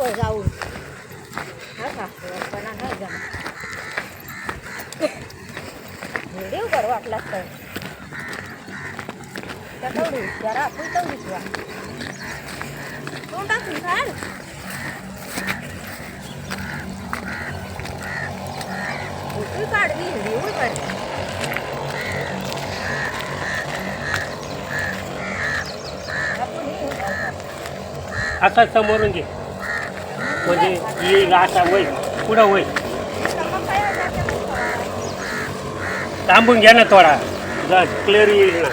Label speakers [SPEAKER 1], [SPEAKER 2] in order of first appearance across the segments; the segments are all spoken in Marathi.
[SPEAKER 1] जवळ जाऊन. हा का? पण नाही जमा व्हिडिओ कर वाटला तर. त्या तेवढी जरा आपण तेवढीच वा तू टाकून खाल. तू काढली व्हिडिओ काढली आपण हे उगाच.
[SPEAKER 2] आता समोरून घे. म्हणजे येईल असा होईल पुढं
[SPEAKER 1] होईल.
[SPEAKER 2] थांबून घ्या ना थोडा. क्लिअर येईल.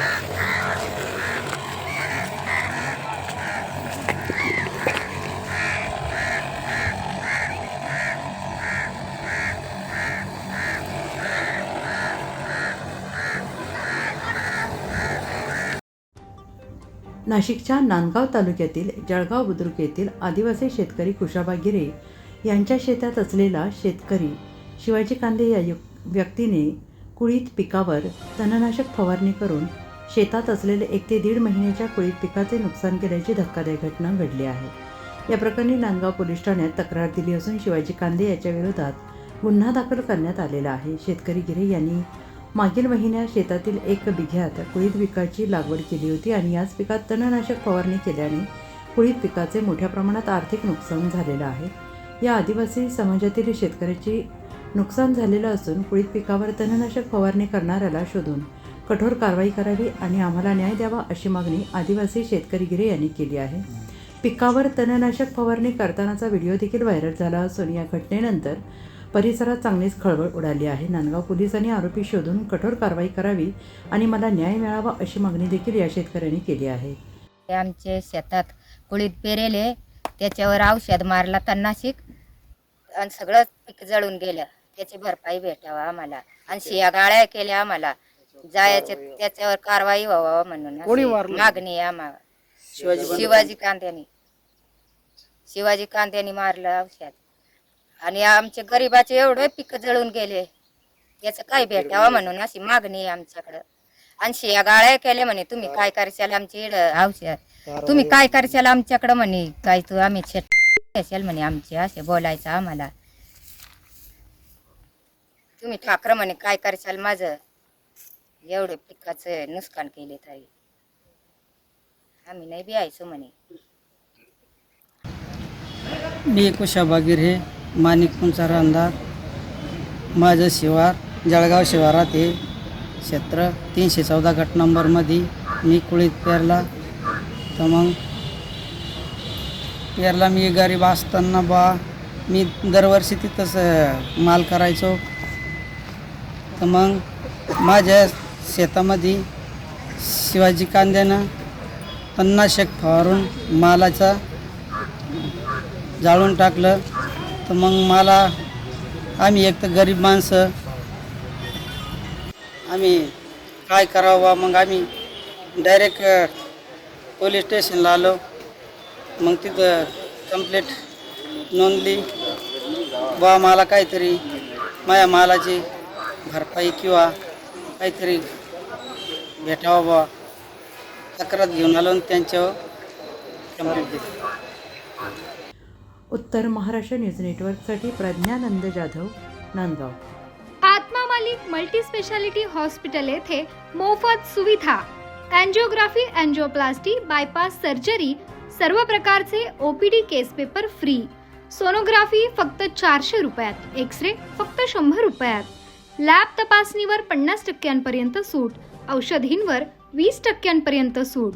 [SPEAKER 3] नाशिकच्या नांदगाव तालुक्यातील जळगाव बुद्रुक येथील आदिवासी शेतकरी कुशाबा गिरे यांच्या शेतात असलेला शेतकरी शिवाजी कांदे या युक व्यक्तीने कुळीत पिकावर तणनाशक फवारणी करून शेतात असलेले एक ते दीड महिन्याच्या कुळीत पिकाचे नुकसान केल्याची धक्कादायक घटना घडली आहे. या प्रकरणी नांदगाव पोलीस ठाण्यात तक्रार दिली असून शिवाजी कांदे याच्या विरोधात गुन्हा दाखल करण्यात आलेला आहे. शेतकरी गिरे यांनी मागील महिन्यात शेतातील एक बिघ्यात कुळीत पिकाची लागवड केली होती आणि याच पिकात तणनाशक फवारणी केल्याने कुळीत पिकाचे मोठ्या प्रमाणात आर्थिक नुकसान झालेलं आहे. या आदिवासी समाजातील शेतकऱ्याची नुकसान झालेलं असून कुळीत पिकावर तणनाशक फवारणी करणाऱ्याला शोधून कठोर कारवाई करावी आणि आम्हाला न्याय द्यावा अशी मागणी आदिवासी शेतकरी गिरे यांनी केली आहे. पिकावर तणनाशक फवारणी करतानाचा व्हिडिओ देखील व्हायरल झाला असून या घटनेनंतर परिसरात चांगलीच खळबळ उडाली आहे. नांदगाव पोलिसांनी आरोपी शोधून कठोर कारवाई करावी आणि मला न्याय मिळावा अशी मागणी देखील या शेतकऱ्यांनी केली आहे.
[SPEAKER 1] ते आमचे शेतात कुळीत पेरेले त्याच्यावर औषध मारला तन्नाशिक आणि सगळं पीक जळून गेलं. त्याची भरपाई भेटावा आम्हाला. आणि शिया गाळ्या केल्या आम्हाला. जायचे त्याच्यावर कारवाई व्हावा म्हणून. अशी मागणी आहे आम्हाला. शिवाजी कांद्यानी शिवाजी कांद्यानी मारलं औषध. आणि आमचे गरिबाचे एवढे पीक जळून गेले. याचं काय भेटावं म्हणून अशी मागणी आहे आमच्याकडं. आणि या गाळ्या केल्या म्हणे तुम्ही काय करशाल आमची इड औषध? तुम्ही काय करशाल आमच्याकडं म्हणे? काय तू आम्ही शेत म्हणे आमचे असे बोलायचं आम्हाला. तुम्ही ठाकर म्हणे काय करशाल माझं? एवढे पिकाचं नुकसान केले ताई. आम्ही नाही बियायचो म्हणे.
[SPEAKER 4] मी कुशा बागीर हे. पुंचा रांधा माझं शिवार जळगाव शिवारात हे क्षेत्र तीनशे चौदा गट नंबरमध्ये मी कुळीत पेरला. तर मग पेरला मी गरीब असताना बा मी दरवर्षी तिथंच माल करायचो. तर मग माझ्या शेतामध्ये शिवाजी कांद्यानं पन्नाशेक फवारून मालाचा जाळून टाकलं. तर मग मला आम्ही एक तर गरीब माणसं. आम्ही काय करावं बा? मग आम्ही डायरेक्ट पोलीस स्टेशनला आलो. मग तिथं कंप्लेट नोंदली. बा मला काहीतरी माझ्या मालाची भरपाई किंवा काहीतरी भेटावं बा. तक्रार घेऊन आलो आणि त्यांच्यावर कंप्लेंट दिली.
[SPEAKER 3] उत्तर महाराष्ट्र न्यूज नेटवर्कसाठी Pragyanand Jadhav Nandgaon.
[SPEAKER 5] Atma Malik multi speciality hospital येथे मोफत सुविधा. अँजिओग्राफी अँजिओप्लास्टी बायपास सर्जरी सर्व प्रकारचे OPD case paper free sonography फक्त चारशे रुपयात. एक्स रे फक्त शंभर रुपयात. लॅब तपासणीवर पन्नास टक्क्यांपर्यंत सूट. औषधींवर वीस टक्क्यांपर्यंत सूट.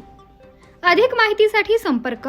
[SPEAKER 5] अधिक माहितीसाठी संपर्क